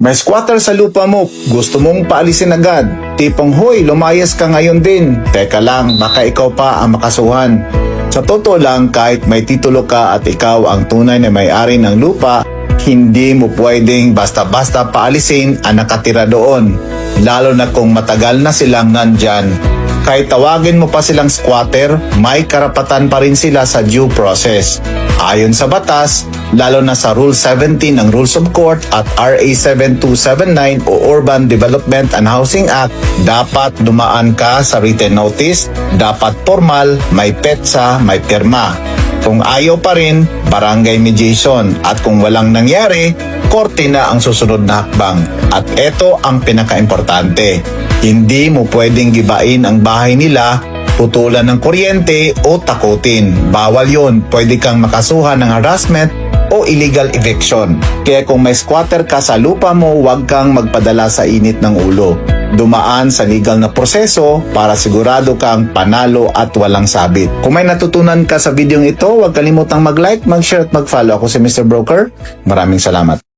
May squatter sa lupa mo, gusto mong paalisin agad. Tipong, hoy, lumayas ka ngayon din. Teka lang, baka ikaw pa ang makasuhan. Sa totoo lang, kahit may titulo ka at ikaw ang tunay na may-ari ng lupa, hindi mo pwedeng basta-basta paalisin ang nakatira doon. Lalo na kung matagal na silang nandyan. Kahit tawagin mo pa silang squatter, may karapatan pa rin sila sa due process. Ayon sa batas, lalo na sa Rule 17 ng Rules of Court at RA 7279 o Urban Development and Housing Act, dapat dumaan ka sa written notice, dapat formal, may petsa, may pirma. Kung ayaw pa rin, barangay mediation. At kung walang nangyari, korte na ang susunod na hakbang. At ito ang pinaka-importante. Hindi mo pwedeng gibain ang bahay nila, putulan ng kuryente o takutin. Bawal yon. Pwede kang makasuhan ng harassment o illegal eviction. Kaya kung may squatter ka sa lupa mo, huwag kang magpadala sa init ng ulo. Dumaan sa legal na proseso para sigurado kang panalo at walang sabit. Kung may natutunan ka sa video ito, huwag kalimutang mag-like, mag-share at mag-follow. Ako si Mr. Broker. Maraming salamat.